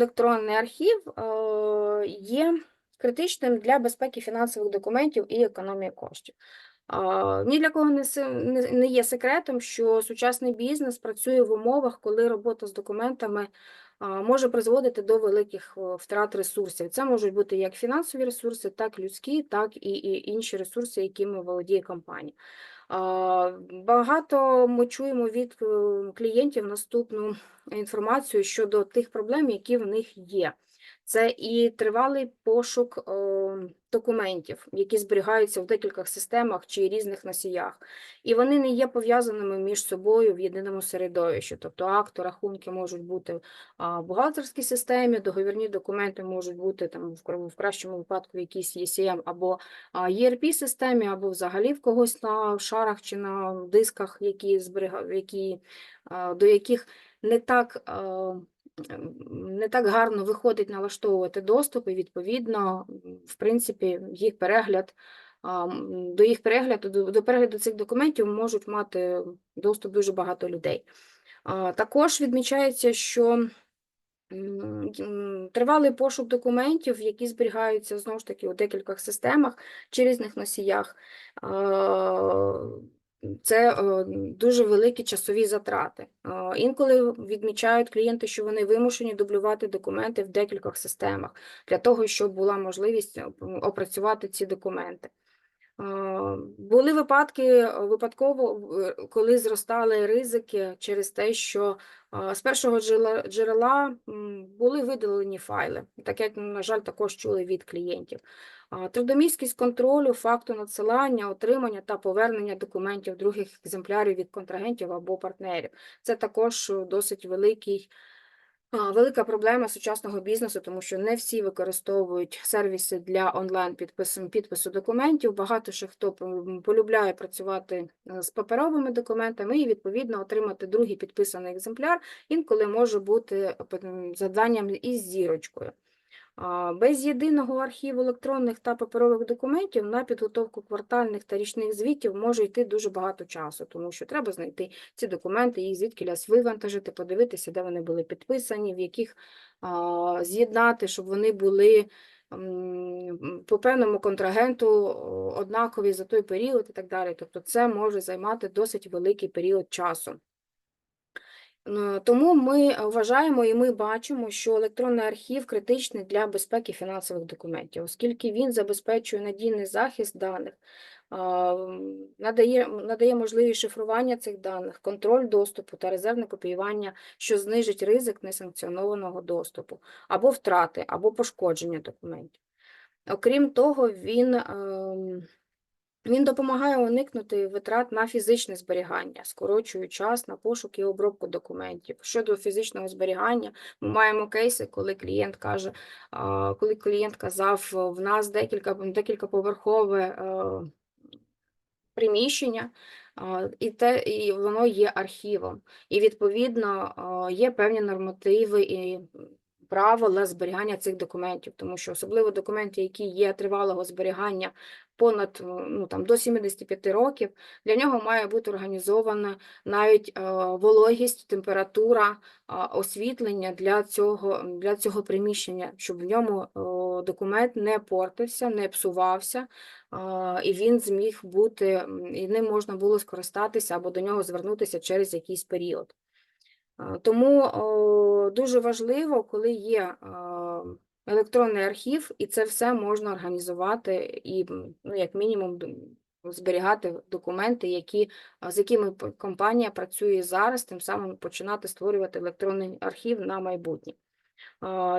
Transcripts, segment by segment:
електронний архів е, є критичним для безпеки фінансових документів і економії коштів. Ні для кого не є секретом, що сучасний бізнес працює в умовах, коли робота з документами може призводити до великих втрат ресурсів. Це можуть бути як фінансові ресурси, так і людські, так і інші ресурси, якими володіє компанія. Багато ми чуємо від е, клієнтів наступну інформацію щодо тих проблем, які в них є. Це і тривалий пошук е, документів, які зберігаються в декількох системах чи різних носіях, і вони не є пов'язаними між собою в єдиному середовищі. Тобто акти, рахунки можуть бути в бухгалтерській системі, договірні документи можуть бути там в, кращому випадку в якійсь ECM або erp системі, або взагалі в когось на шарах чи на дисках, які зберіга... які, до яких не так. Не так гарно виходить налаштовувати доступ, і відповідно, в принципі, їх перегляд до їх перегляду, до, перегляду цих документів можуть мати доступ дуже багато людей. Також відмічається, що тривалий пошук документів, які зберігаються знову ж таки у декількох системах чи різних носіях. Це е, дуже великі часові затрати. Е, Інколи відмічають клієнти, що вони вимушені дублювати документи в декількох системах для того, щоб була можливість е, опрацювати ці документи. Були випадки е, випадково, е, коли зростали ризики через те, що з першого джерела- були видалені файли. Таке, на жаль, також чули від клієнтів. Трудомісткість контролю, факту надсилання, отримання та повернення документів других екземплярів від контрагентів або партнерів. Це також е, досить великий Велика проблема сучасного бізнесу, тому що не всі використовують сервіси для онлайн підпису, підпису документів. Багато ще хто полюбляє працювати е, з паперовими документами і відповідно отримати другий підписаний екземпляр. Інколи може бути завданням із зірочкою. Без єдиного архіву електронних та паперових документів на підготовку квартальних та річних звітів може йти дуже багато часу, тому що треба знайти ці документи, їх звідкілясь вивантажити, подивитися, де вони були підписані, в яких з'єднати, щоб вони були по певному контрагенту однакові за той період і так далі. Тобто це може займати досить великий період часу. Тому ми вважаємо і ми бачимо, що електронний архів критичний для безпеки фінансових документів, оскільки він забезпечує надійний захист даних, надає, надає можливість шифрування цих даних, контроль доступу та резервне копіювання, що знижить ризик несанкціонованого доступу, або втрати, або пошкодження документів. Окрім того, він ем, він допомагає уникнути витрат на фізичне зберігання, скорочує час на пошук і обробку документів. Щодо фізичного зберігання, ми маємо кейси, коли клієнт каже, коли клієнт казав, в нас декілька декількаповерхове е, приміщення, і те, і воно є архівом. І відповідно є певні нормативи і правила зберігання цих документів, тому що особливо документи, які є тривалого зберігання понад е, ну, там, до 75 років, для нього має бути організована навіть е, вологість, температура, освітлення для цього, для цього приміщення, щоб в ньому е, документ не портився, не псувався, і він зміг бути, і ним можна було скористатися або до нього звернутися через якийсь період. А, Тому дуже важливо, коли є електронний архів, і це все можна організувати і, ну, як мінімум, зберігати документи, які, з якими компанія працює зараз, тим самим починати створювати електронний архів на майбутнє.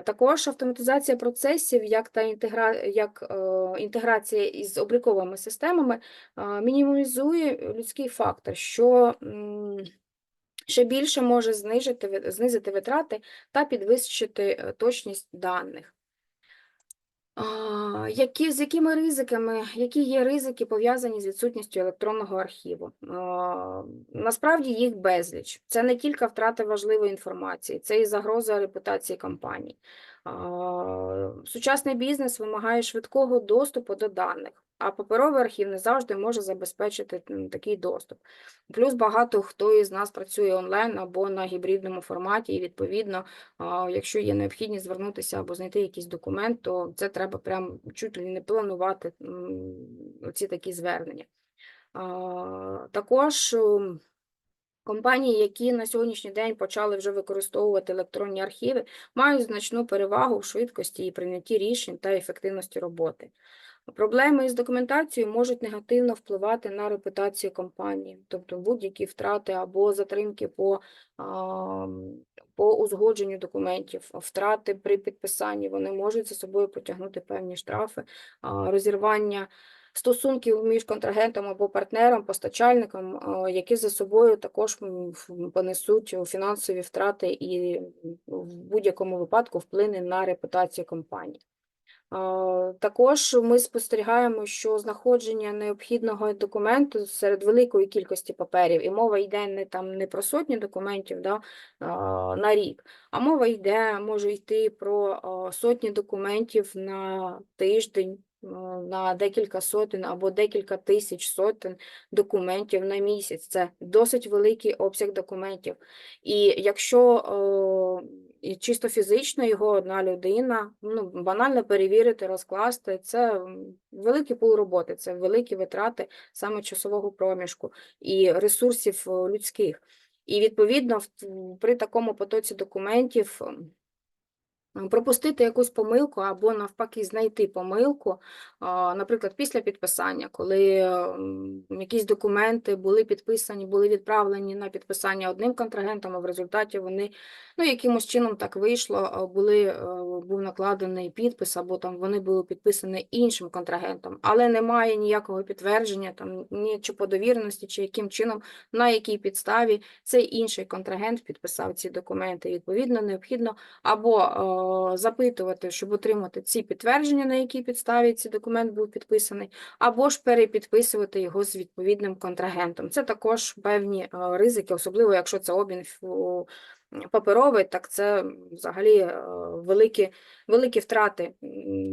Також автоматизація процесів, як та інтегра... як, е, інтеграція із обліковими системами мінімізує людський фактор, що ще більше може знижити, знизити витрати та підвищити е, точність даних. Які, з якими ризиками, які є ризики пов'язані з відсутністю електронного архіву? Насправді їх безліч. Це не тільки втрата важливої інформації, це і загроза репутації компаній. Сучасний бізнес вимагає швидкого доступу до даних. А паперовий архів не завжди може забезпечити такий доступ. Плюс багато хто із нас працює онлайн або на гібридному форматі, і відповідно, якщо є необхідність звернутися або знайти якийсь документ, то це треба прям чуть ли не планувати м, оці такі звернення. Також компанії, які на сьогоднішній день почали вже використовувати електронні архіви, мають значну перевагу в швидкості і прийнятті рішень та ефективності роботи. Проблеми із документацією можуть негативно впливати на репутацію компанії, тобто будь-які втрати або затримки по, по узгодженню документів, втрати при підписанні, вони можуть за собою потягнути певні штрафи, розірвання стосунків між контрагентом або партнером, постачальником, які за собою також понесуть фінансові втрати і в будь-якому випадку вплине на репутацію компанії. Також ми спостерігаємо, що знаходження необхідного документу серед великої кількості паперів, і мова йде не там не про сотні документів да, на рік, а мова йде, може йти про сотні документів на тиждень, на декілька сотень або декілька тисяч сотень документів на місяць. Це досить великий обсяг документів. І якщо е, і чисто фізично його одна людина, ну, банально перевірити, розкласти, це великий пул роботи, це великі витрати саме часового проміжку і ресурсів е, людських. І відповідно в- при такому потоці документів пропустити якусь помилку або навпаки знайти помилку, наприклад, після підписання, коли якісь документи були підписані, були відправлені на підписання одним контрагентом, а в результаті вони ну, якимось чином так вийшло, були, е, був накладений підпис, або там вони були підписані іншим контрагентом, але немає ніякого підтвердження, там, ні чи по довіреності, чи яким чином, на якій підставі цей інший контрагент підписав ці документи. Відповідно, необхідно або е, запитувати, щоб отримати ці підтвердження, на якій підставі цей документ був підписаний, або ж перепідписувати його з відповідним контрагентом. Це також певні е, ризики, особливо якщо це обмін паперовий, так це взагалі е, великі, великі втрати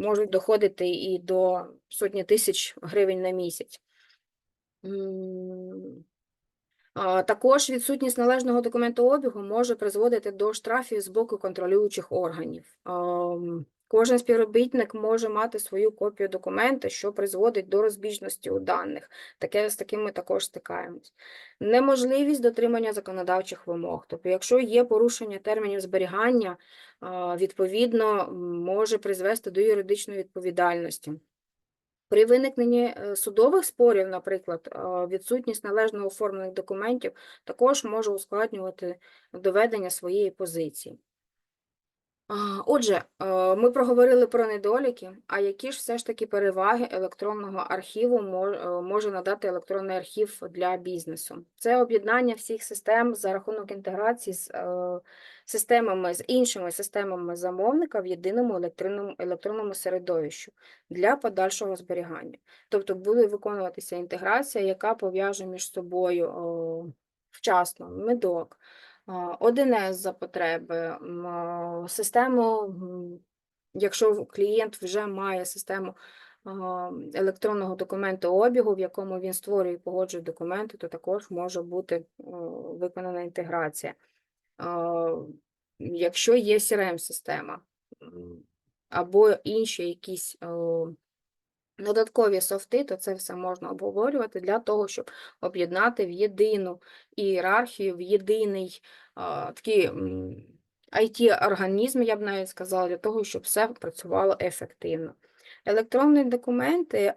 можуть доходити і до сотні тисяч гривень на місяць. Також відсутність належного документообігу може призводити до штрафів з боку контролюючих органів. Кожен співробітник може мати свою копію документа, що призводить до розбіжності у даних. Таке з таким ми також стикаємось. Неможливість дотримання законодавчих вимог. Тобто, якщо є порушення термінів зберігання, відповідно може призвести до юридичної відповідальності. При виникненні е, судових спорів, наприклад, е, відсутність належно оформлених документів також може ускладнювати доведення своєї позиції. Отже, е, ми проговорили про недоліки, а які ж все ж таки переваги електронного архіву е, може надати електронний архів для бізнесу? Це об'єднання всіх систем за рахунок інтеграції з е, системами, з іншими системами замовника в єдиному електронному, електронному середовищу для подальшого зберігання. Тобто буде виконуватися інтеграція, яка пов'яже між собою вчасно медок, 1С за потреби, систему, якщо клієнт вже має систему електронного документообігу, в якому він створює і погоджує документи, то також може бути виконана інтеграція. Якщо є CRM-система або інші якісь додаткові софти, то це все можна обговорювати для того, щоб об'єднати в єдину ієрархію, в єдиний а, такий IT-організм, я б навіть сказала, для того, щоб все працювало ефективно. Електронні документи е,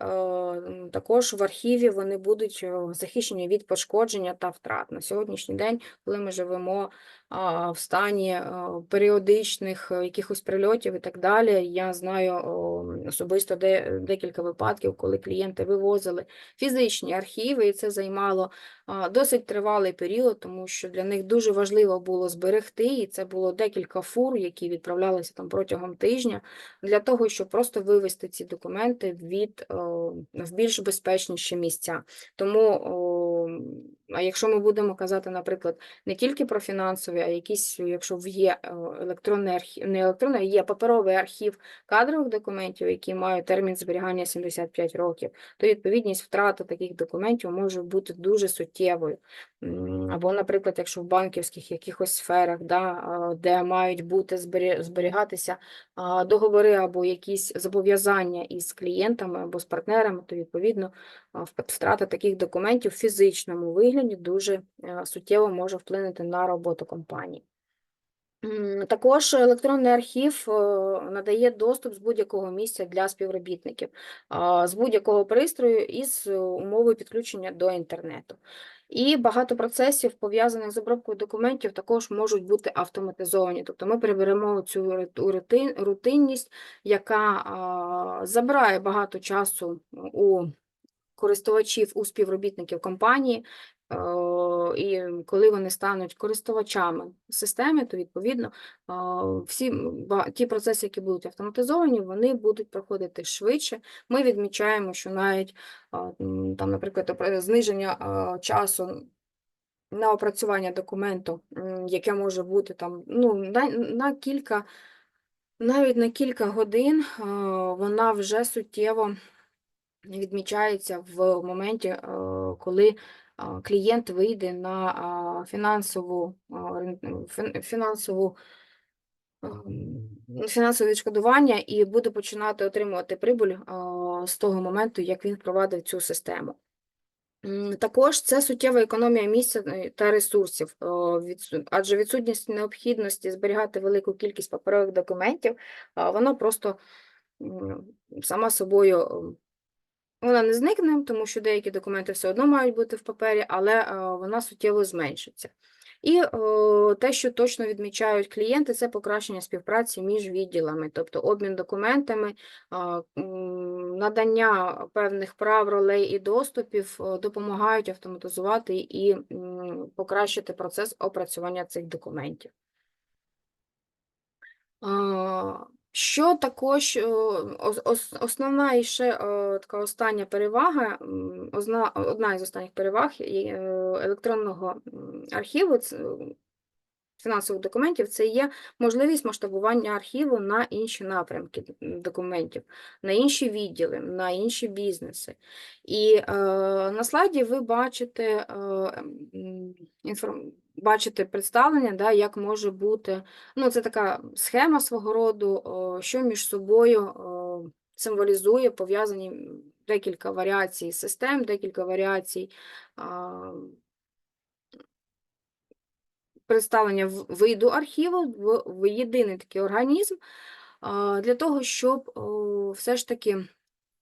також в архіві вони будуть е, захищені від пошкодження та втрат. На сьогоднішній день, коли ми живемо в стані е, періодичних якихось прильотів і так далі, я знаю особисто де, декілька випадків, коли клієнти вивозили фізичні архіви, і це займало досить тривалий період, тому що для них дуже важливо було зберегти, і це було декілька фур, які відправлялися там протягом тижня, для того, щоб просто вивести ці документи від, в більш безпечніші місця. Тому А якщо ми будемо казати, наприклад, не тільки про фінансові, а якісь, якщо в є е, електронний архів, не електронний, є паперовий архів кадрових документів, які мають термін зберігання 75 років, то відповідність втрати таких документів може бути дуже суттєвою. Або, наприклад, якщо в банківських якихось сферах, да, де мають бути зберігатися договори або якісь зобов'язання із клієнтами або з партнерами, то відповідно втрата таких документів в фізичному вигляді дуже е, суттєво може вплинути на роботу компанії. Також електронний архів е, надає доступ з будь-якого місця для співробітників, з будь-якого пристрою із е, умовою підключення до інтернету. І багато процесів, пов'язаних з обробкою документів, також можуть бути автоматизовані. Тобто ми приберемо цю рутинність, яка забирає багато часу у користувачів, у співробітників компанії. е, І коли вони стануть користувачами системи, то відповідно всі ба- ті процеси, які будуть автоматизовані, вони будуть проходити швидше. Ми відмічаємо, що навіть там, наприклад, зниження часу на опрацювання документу, яке може бути там ну, на, на кілька, навіть на кілька годин, вона вже суттєво відмічається в моменті, е, коли клієнт вийде на фінансову, фін- фінансову фінансове відшкодування і буде починати отримувати прибуль з того моменту, як він впровадив цю систему. Також це суттєва економія місця е, та ресурсів, е, адже відсутність необхідності зберігати велику кількість паперових документів, а, воно просто сама собою вона не зникне, тому що деякі документи все одно мають бути в папері, але е, вона суттєво зменшиться. І е, те, що точно відмічають клієнти, це покращення співпраці між відділами, тобто обмін документами, надання певних прав, ролей і доступів е, допомагають автоматизувати і покращити процес опрацювання цих документів. Що також е, ос- ос- основна і ще е, така остання перевага, одна із останніх переваг е, електронного архіву фінансових документів це є можливість масштабування архіву на інші напрямки документів, на інші відділи, на інші бізнеси. І на слайді ви бачите, м, бачите представлення, да, як може бути. Ну, це така схема свого роду, що між собою символізує пов'язані декілька варіацій систем, декілька варіацій представлення виду архіву в єдиний такий організм, для того, щоб все ж таки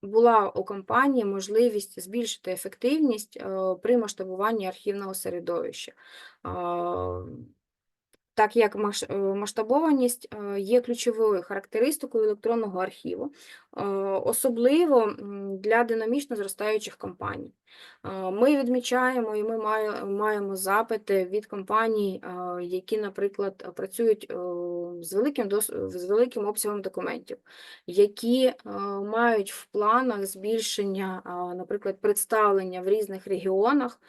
була у компанії можливість збільшити ефективність е, при масштабуванні архівного середовища. Так як е, масштабованість е, є ключовою характеристикою електронного архіву, е, особливо для динамічно зростаючих компаній. Ми відмічаємо і ми маємо запити від компаній, які, наприклад, працюють з великим, з великим обсягом документів, які мають в планах збільшення, наприклад, представлення в різних регіонах.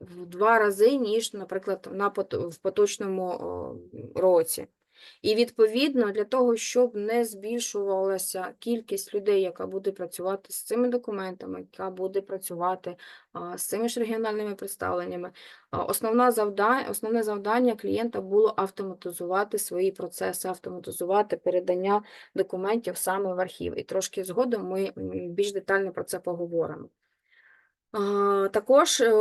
В два рази, ніж, наприклад, на в поточному о, році. І відповідно для того, щоб не збільшувалася кількість людей, яка буде працювати з цими документами, яка буде працювати з цими ж регіональними представленнями, основна завдання, основне завдання клієнта було автоматизувати свої процеси, автоматизувати передання документів саме в архів. І трошки згодом ми більш детально про це поговоримо. Також е,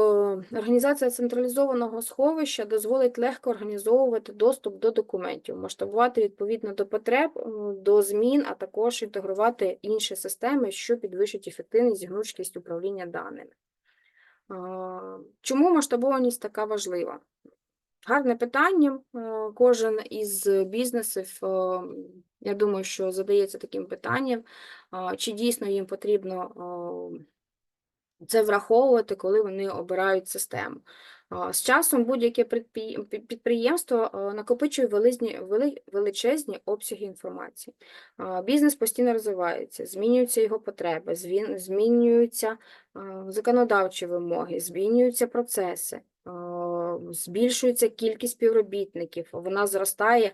організація централізованого сховища дозволить легко організовувати доступ до документів, масштабувати відповідно до потреб, е, до змін, а також інтегрувати інші системи, що підвищить ефективність і гнучкість управління даними. Чому масштабованість така важлива? Гарне питання. Е, Кожен із бізнесів, я думаю, що задається таким питанням, чи дійсно їм потрібно це враховувати, коли вони обирають систему. З часом будь-яке підприємство накопичує величезні обсяги інформації. Бізнес постійно розвивається, змінюються його потреби, змінюються законодавчі вимоги, змінюються процеси, збільшується кількість співробітників, вона зростає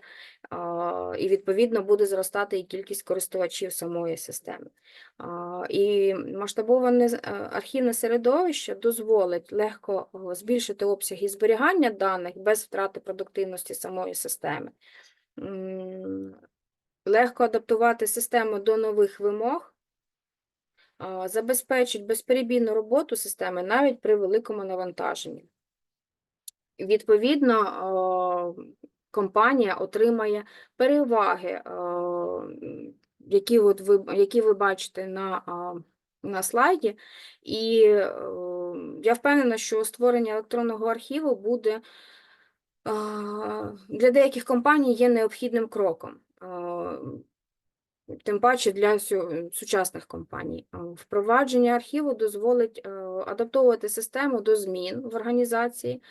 і відповідно буде зростати і кількість користувачів самої системи. І масштабоване е, архівне середовище дозволить легко збільшити обсяги зберігання даних без втрати продуктивності самої системи. Легко адаптувати систему до нових вимог, забезпечить безперебійну роботу системи навіть при великому навантаженні. Відповідно, компанія отримає переваги, які, от ви, які ви бачите на, на слайді, і е, я впевнена, що створення електронного архіву буде для деяких компаній є необхідним кроком. Тим паче для сучасних компаній. Впровадження архіву дозволить е, адаптовувати систему до змін в організації,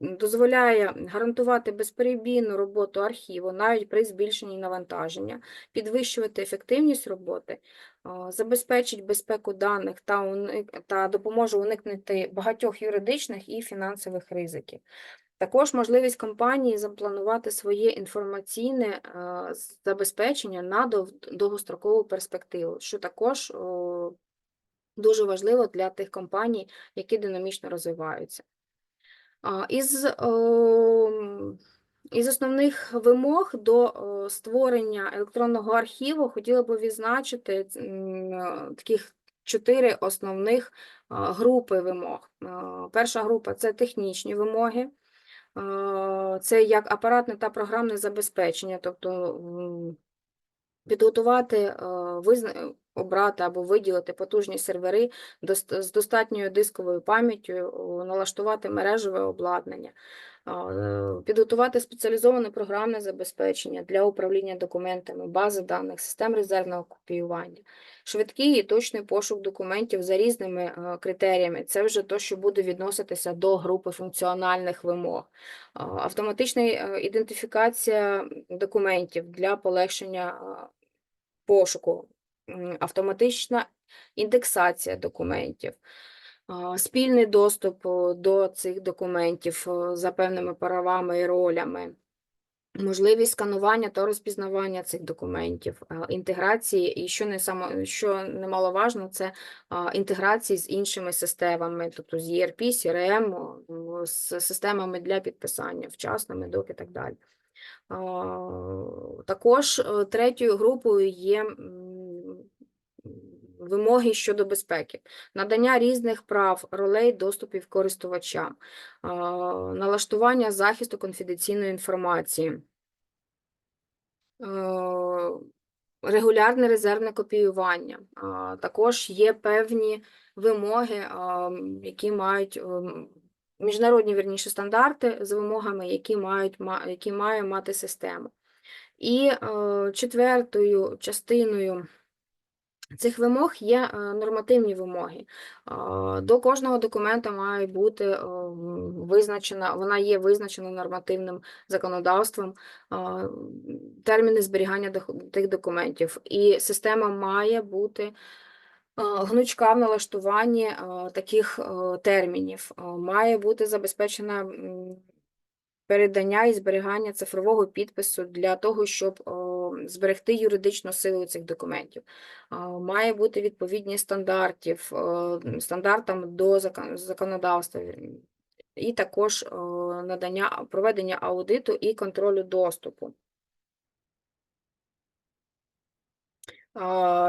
дозволяє гарантувати безперебійну роботу архіву навіть при збільшенні навантаження, підвищувати ефективність роботи, забезпечить безпеку даних та, уник- та допоможе уникнути багатьох юридичних і фінансових ризиків. Також можливість компанії запланувати своє інформаційне е, забезпечення на довгострокову перспективу, що також дуже важливо для тих компаній, які динамічно розвиваються. Із, із основних вимог до створення електронного архіву хотіла б відзначити таких чотири основних групи вимог. Е, Перша група це технічні вимоги. Е, Це як апаратне та програмне забезпечення, тобто підготувати, е, визна- обрати або виділити потужні сервери з достатньою дисковою пам'яттю, налаштувати мережеве обладнання, е, підготувати спеціалізоване програмне забезпечення для управління документами, бази даних, систем резервного копіювання, швидкий і точний пошук документів за різними е, критеріями. Це вже то, що буде відноситися до групи функціональних вимог. Автоматична е, ідентифікація документів для полегшення пошуку, автоматична індексація документів, спільний доступ до цих документів за певними правами і ролями. Можливість сканування та розпізнавання цих документів, інтеграції, і що не само, що немаловажно, це інтеграції з іншими системами, тобто з ERP, CRM, з системами для підписання, вчасними, док і так далі. Також третьою групою є вимоги щодо безпеки, надання різних прав, ролей, доступів користувачам, налаштування захисту конфіденційної інформації, е, регулярне резервне копіювання. Також є певні вимоги, які мають ем, міжнародні вірніше стандарти з вимогами, які мають які має мати система. І е, четвертою частиною цих вимог є е, нормативні вимоги. До кожного документа має бути е, визначена, вона є визначена нормативним законодавством, терміни зберігання тих документів. І система має бути е, гнучка в налаштуванні е, таких е, термінів. Е, Має бути забезпечена передання і зберігання цифрового підпису для того, щоб зберегти юридичну силу цих документів. Має бути відповідні стандартів, е, стандартам до законодавства. І також надання проведення аудиту і контролю доступу.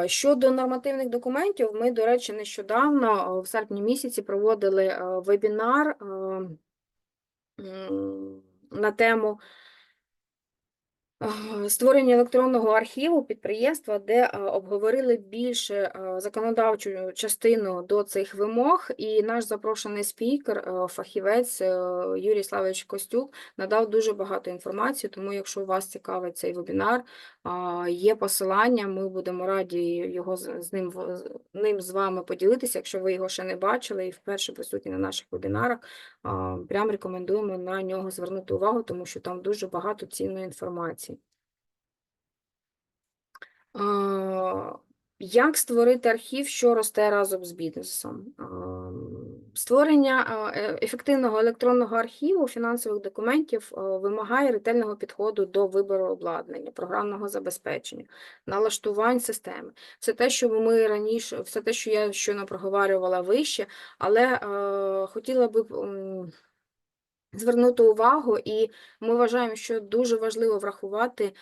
Щодо нормативних документів, ми, до речі, нещодавно, в серпні місяці, проводили е, вебінар е, на тему е, створення електронного архіву підприємства, де е, обговорили більше е, законодавчу частину до цих вимог, і наш запрошений спікер, е, фахівець е, Юрій Славович Костюк надав дуже багато інформації, тому якщо вас цікавить цей вебінар, є посилання, ми будемо раді його з ним, ним з вами поділитися, якщо ви його ще не бачили і вперше присутні на наших вебінарах, прям рекомендуємо на нього звернути увагу, тому що там дуже багато цінної інформації. Як створити архів, що росте разом з бізнесом? Створення е, ефективного електронного архіву фінансових документів вимагає ретельного підходу до вибору обладнання, програмного забезпечення, налаштувань системи. Це те, що ми раніше, все те, що я щойно проговорювала вище, але е, хотіла би звернути увагу, і ми вважаємо, що дуже важливо врахувати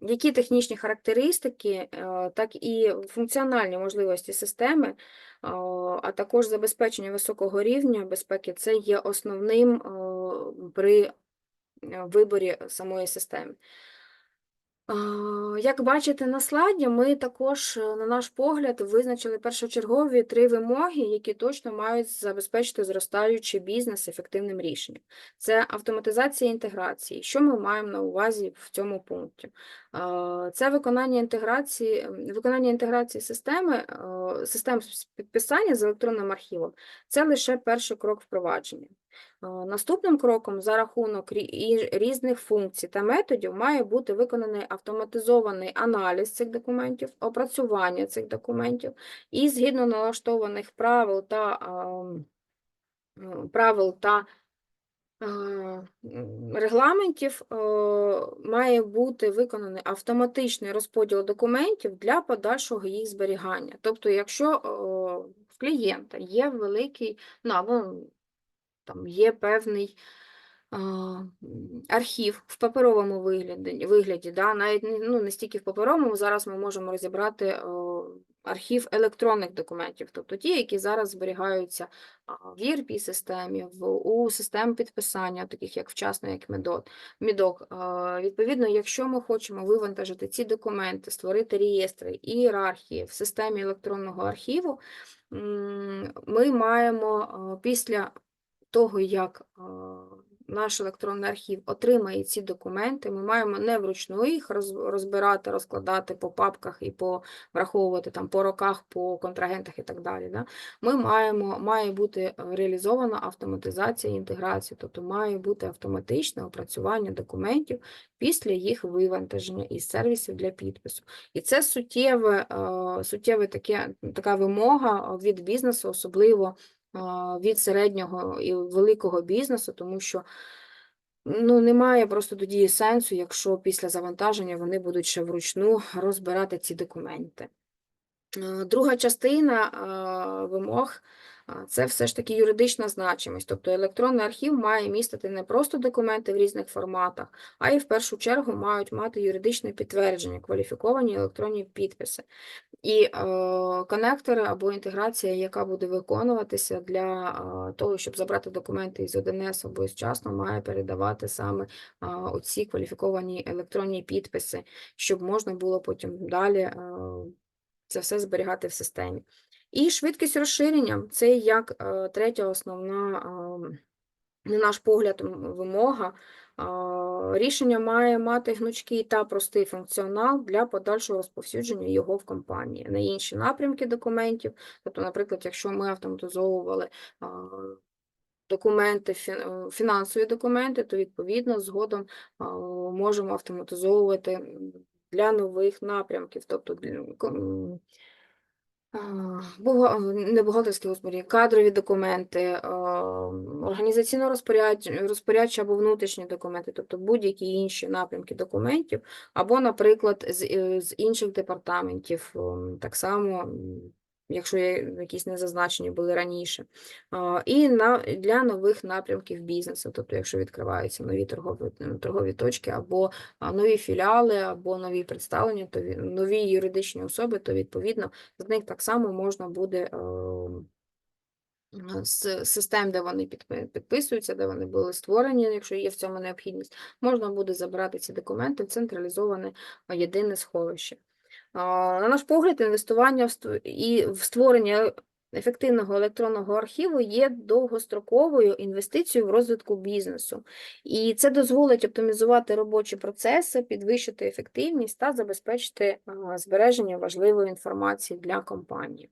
які технічні характеристики, так і функціональні можливості системи, а, також забезпечення високого рівня безпеки це є основним при виборі самої системи. Як бачите на слайді, ми також, е, на наш погляд, визначили першочергові три вимоги, які точно мають забезпечити зростаючий бізнес ефективним рішенням. Це автоматизація інтеграції. Що ми маємо на увазі в цьому пункті? Це виконання інтеграції, виконання інтеграції системи, е, систем підписання з електронним архівом. Це лише перший крок впровадження. Наступним кроком за рахунок різних функцій та методів має бути виконаний автоматизований аналіз цих документів, опрацювання цих документів і згідно налаштованих правил та правил та регламентів має бути виконаний автоматичний розподіл документів для подальшого їх зберігання. Тобто, якщо в клієнта є великий, ну, або там є певний архів в паперовому вигляді, вигляді да, навіть ну, не стільки в паперовому, зараз ми можемо розібрати о, архів електронних документів, тобто ті, які зараз зберігаються в ERP-системі, в, у систем підписання, таких як вчасно, як Мідок. Відповідно, якщо ми хочемо вивантажити ці документи, створити реєстри ієрархії в системі електронного архіву, ми маємо після того, як наш електронний архів отримає ці документи, ми маємо не вручну їх розбирати, розкладати по папках і по враховувати там по роках, по контрагентах і так далі. Да? Ми маємо, має бути е, реалізована автоматизація і інтеграція, тобто має бути автоматичне опрацювання документів після їх вивантаження із сервісів для підпису. І це суттєве, е, суттєве таке, така вимога від бізнесу, особливо від середнього і великого бізнесу, тому що ну, немає просто тоді сенсу, якщо після завантаження вони будуть ще вручну розбирати ці документи. Друга частина вимог це все ж таки юридична значимість. Тобто електронний архів має містити не просто документи в різних форматах, а й в першу чергу мають мати юридичне підтвердження, кваліфіковані електронні підписи. І е, конектори або інтеграція, яка буде виконуватися для е, того, щоб забрати документи із 1С або із часно, має передавати саме е, оці кваліфіковані електронні підписи, щоб можна було потім далі е, це все зберігати в системі. І швидкість розширення це як е, третя основна, е, на наш погляд, вимога. Рішення має мати гнучкий та простий функціонал для подальшого розповсюдження його в компанії на інші напрямки документів. Тобто, наприклад, якщо ми автоматизовували документи, е, фінансові документи, то відповідно згодом можемо автоматизовувати для нових напрямків, тобто для не бухгалтерські господі, кадрові документи, організаційно-розпорядчі розпорядчі або внутрішні документи, тобто будь-які інші напрямки документів, або, наприклад, з, е, інших департаментів, ем, так само, якщо якісь незазначені були раніше, і на, для нових напрямків бізнесу, тобто, якщо відкриваються нові торгові, торгові точки, або нові філіали, або нові представлення, то нові юридичні особи, то відповідно з них так само можна буде е, з систем, де вони підписуються, де вони були створені, якщо є в цьому необхідність, можна буде забрати ці документи в централізоване єдине сховище. На наш погляд, інвестування і в створення ефективного електронного архіву є довгостроковою інвестицією в розвитку бізнесу. І це дозволить оптимізувати робочі процеси, підвищити ефективність та забезпечити збереження важливої інформації для компанії.